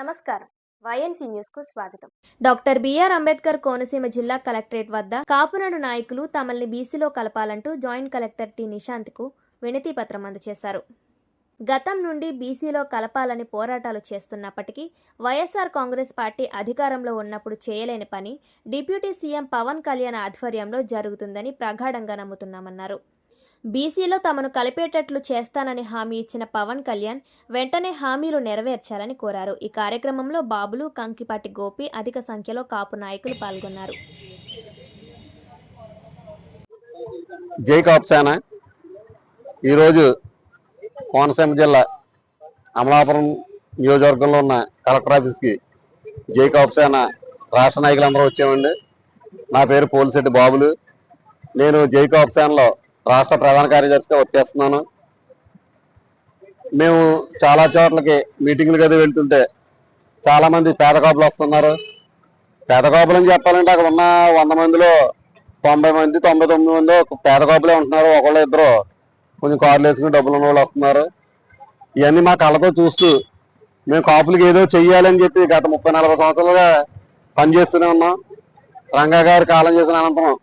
నమస్కారం. వైఎన్సీ న్యూస్కు స్వాగతం. డాక్టర్ బిఆర్ అంబేద్కర్ కోనసీమ జిల్లా కలెక్టరేట్ వద్ద కాపునాడు నాయకులు తమల్ని బీసీలో కలపాలంటూ జాయింట్ కలెక్టర్ టి నిశాంత్కు వినతి పత్రం అందజేశారు గతం నుండి బీసీలో కలపాలని పోరాటాలు చేస్తున్నప్పటికీ వైఎస్ఆర్ కాంగ్రెస్ పార్టీ అధికారంలో ఉన్నప్పుడు చేయలేని పని డిప్యూటీ సీఎం పవన్ కళ్యాణ్ ఆధ్వర్యంలో జరుగుతుందని ప్రగాఢంగా నమ్ముతున్నామన్నారు. బీసీలో తమను కలిపేటట్లు చేస్తానని హామీ ఇచ్చిన పవన్ కళ్యాణ్ వెంటనే హామీలు నెరవేర్చాలని కోరారు. ఈ కార్యక్రమంలో బాబులు కంకిపాటి గోపి అధిక సంఖ్యలో కాపు నాయకులు పాల్గొన్నారు. జై కాప్సేన ఈరోజు కోనసీమ జిల్లా అమలాపురం నియోజకవర్గంలో ఉన్న కలెక్టర్ ఆఫీస్కి జై కాప్సేన రాష్ట్ర నాయకులందరూ వచ్చామండి. నా పేరు పోలిశెట్టి బాబులు. నేను జై కాప్సేనలో రాష్ట్ర ప్రధాన కార్యదర్శిగా వచ్చేస్తున్నాను. మేము చాలా చోట్లకి మీటింగ్లు కదా వెళ్తుంటే చాలామంది పేద కాపులు వస్తున్నారు. పేద కాపులు అని చెప్పాలంటే అక్కడ ఉన్న వంద మందిలో తొంభై మంది తొంభై తొమ్మిది మంది పేద కాపులే ఉంటున్నారు. ఒకళ్ళు ఇద్దరు కొంచెం కార్లు వేసుకుని డబ్బులు ఉన్న వాళ్ళు వస్తున్నారు. ఇవన్నీ మా కళ్ళతో చూస్తూ మేము కాపులకి ఏదో చెయ్యాలని చెప్పి గత ముప్పై నలభై సంవత్సరాలుగా పనిచేస్తూనే ఉన్నాం. రంగా గారు కాలం చేసిన అనంతరం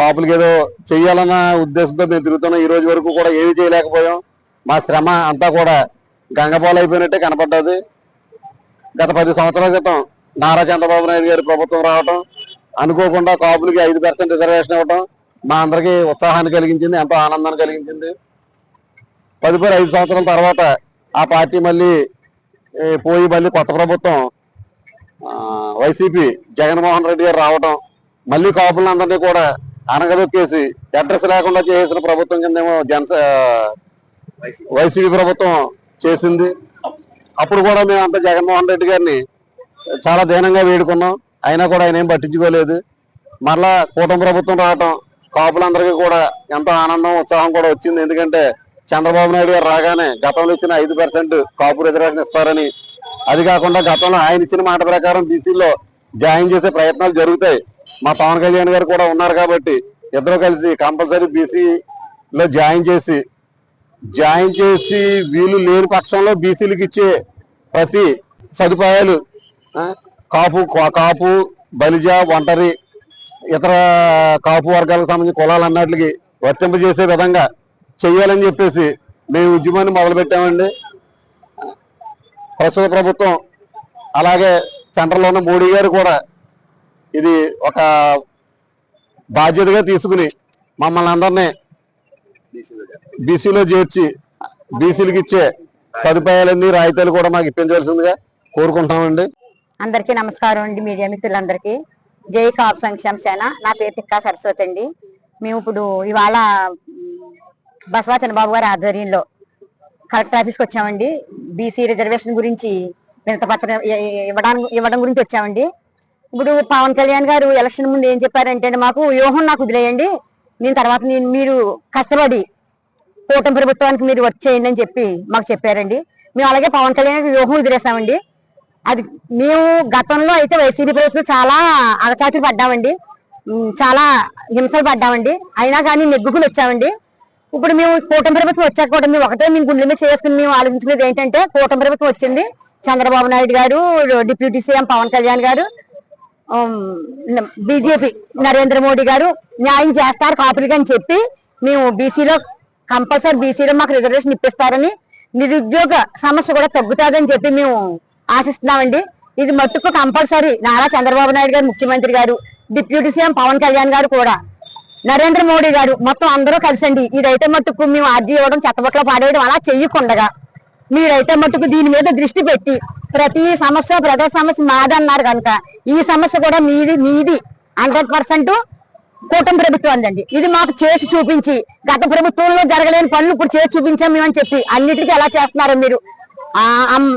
కాపులకి ఏదో చెయ్యాలన్న ఉద్దేశంతో మేము తిరుగుతున్నాం. ఈ రోజు వరకు కూడా ఏమీ చేయలేకపోయాం. మా శ్రమ అంతా కూడా గంగపాలు అయిపోయినట్టే కనపడ్డది. గత పది సంవత్సరాల క్రితం నారా చంద్రబాబు నాయుడు గారి ప్రభుత్వం రావటం అనుకోకుండా కాపులకి ఐదు పర్సెంట్ రిజర్వేషన్ ఇవ్వటం మా అందరికీ ఉత్సాహాన్ని కలిగించింది ఎంతో ఆనందాన్ని కలిగించింది. తదుపరి ఐదు సంవత్సరాల తర్వాత ఆ పార్టీ మళ్ళీ పోయి మళ్ళీ కొత్త ప్రభుత్వం వైసీపీ జగన్మోహన్ రెడ్డి గారు రావటం మళ్ళీ కాపులందరినీ కూడా అనగదొక్కేసి అడ్రస్ లేకుండా చేసిన ప్రభుత్వం కిందేమో జనస వైసీపీ ప్రభుత్వం చేసింది. అప్పుడు కూడా మేము అంత జగన్మోహన్ రెడ్డి గారిని చాలా దీనంగా వేడుకున్నాం. అయినా కూడా ఆయన ఏం పట్టించుకోలేదు. మరలా కూటమి ప్రభుత్వం రావటం కాపులందరికీ కూడా ఎంతో ఆనందం ఉత్సాహం కూడా వచ్చింది. ఎందుకంటే చంద్రబాబు నాయుడు గారు రాగానే గతంలో ఇచ్చిన ఐదు పర్సెంట్ కాపు రిజర్వేషన్ ఇస్తారని. అది కాకుండా గతంలో ఆయన ఇచ్చిన మాట ప్రకారం బీసీలో జాయిన్ చేసే ప్రయత్నాలు జరుగుతాయి. మా పవన్ కళ్యాణ్ గారు కూడా ఉన్నారు కాబట్టి ఇద్దరు కలిసి కంపల్సరీ బీసీలో జాయిన్ చేసి జాయిన్ చేసి వీలు లేని పక్షంలో బీసీలకు ఇచ్చే ప్రతి సదుపాయాలు కాపు కా- కాపు బలిజ ఒంటరి ఇతర కాపు వర్గాలకు సంబంధించిన కులాలన్నిటికి వర్తింపజేసే విధంగా చెయ్యాలని చెప్పేసి మేము ఉద్యమాన్ని మొదలుపెట్టామండి. ప్రస్తుత ప్రభుత్వం అలాగే సెంట్రల్లో ఉన్న మోడీ గారు కూడా ఇది ఒక బాధ్యతగా తీసుకుని మమ్మల్ని అందరినీ బీసీలో చేర్చి బీసీలకు ఇచ్చే సదుపాయాలన్నీ రాయితీలు కూడా మాకు ఇప్పించవలసిందిగా కోరుకుంటామండి అందరికీ నమస్కారం అండి మీడియా మిత్రులందరికీ. జై కాప్ సంక్షేమ సేన. నా పేరు తిక్కా సరస్వతి అండి. మేము ఇప్పుడు ఇవాళ బసవా చంద్రబాబు గారి ఆధ్వర్యంలో కలెక్టర్ ఆఫీస్కి వచ్చామండి. బీసీ రిజర్వేషన్ గురించి వినతపత్రం ఇవ్వడానికి ఇవ్వడం గురించి వచ్చామండి. ఇప్పుడు పవన్ కళ్యాణ్ గారు ఎలక్షన్ ముందు ఏం చెప్పారంటే మాకు వ్యూహం నాకు వదిలేయండి. నేను తర్వాత నేను మీరు కష్టపడి కూటమి ప్రభుత్వానికి మీరు వర్క్ చేయండి అని చెప్పి మాకు చెప్పారండి. మేము అలాగే పవన్ కళ్యాణ్ వ్యూహం వదిలేసామండి. అది మేము గతంలో అయితే వైసీపీ ప్రభుత్వం చాలా అగచాట్లు పడ్డామండి. చాలా హింసలు పడ్డామండి. అయినా కానీ నెగ్గుకుని వచ్చామండి. ఇప్పుడు మేము కూటమి ప్రభుత్వం వచ్చాక కూడా మేము ఒకటే మేము గుండెల మీద చేసుకుని మేము ఆలోచించుకునేది ఏంటంటే కూటమి ప్రభుత్వం వచ్చింది. చంద్రబాబు నాయుడు గారు డిప్యూటీ సీఎం పవన్ కళ్యాణ్ గారు బీజేపీ నరేంద్ర మోడీ గారు న్యాయం చేస్తారు కాపులకి అని చెప్పి మేము బీసీలో కంపల్సరీ బీసీలో మాకు రిజర్వేషన్ ఇప్పిస్తారని నిరుద్యోగ సమస్య కూడా తగ్గుతుందని చెప్పి మేము ఆశిస్తున్నామండి. ఇది మట్టుకు కంపల్సరీ నారా చంద్రబాబు నాయుడు గారు ముఖ్యమంత్రి గారు డిప్యూటీ సీఎం పవన్ కళ్యాణ్ గారు కూడా నరేంద్ర మోడీ గారు మొత్తం అందరూ కలిసండి. ఇదైతే మట్టుకు మేము అర్జీ ఇవ్వడం చెత్తబట్లో పాడేయడం అలా చెయ్యకుండగా మీరైతే మట్టుకు దీని మీద దృష్టి పెట్టి ప్రతి సమస్య ప్రజా సమస్య మాదన్నారు కనుక ఈ సమస్య కూడా మీది మీది హండ్రెడ్ పర్సెంట్ కూటమి ప్రభుత్వం అందండి. ఇది మాకు చేసి చూపించి గత ప్రభుత్వంలో జరగలేని పనులు ఇప్పుడు చేసి చూపించాం మేమని చెప్పి అన్నిటికీ ఎలా చేస్తున్నారు మీరు? ఆ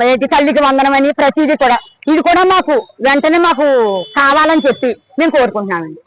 ఏంటి తల్లికి వందనం అని ప్రతిదీ కూడా. ఇది కూడా మాకు వెంటనే మాకు కావాలని చెప్పి మేము కోరుకుంటున్నామండి.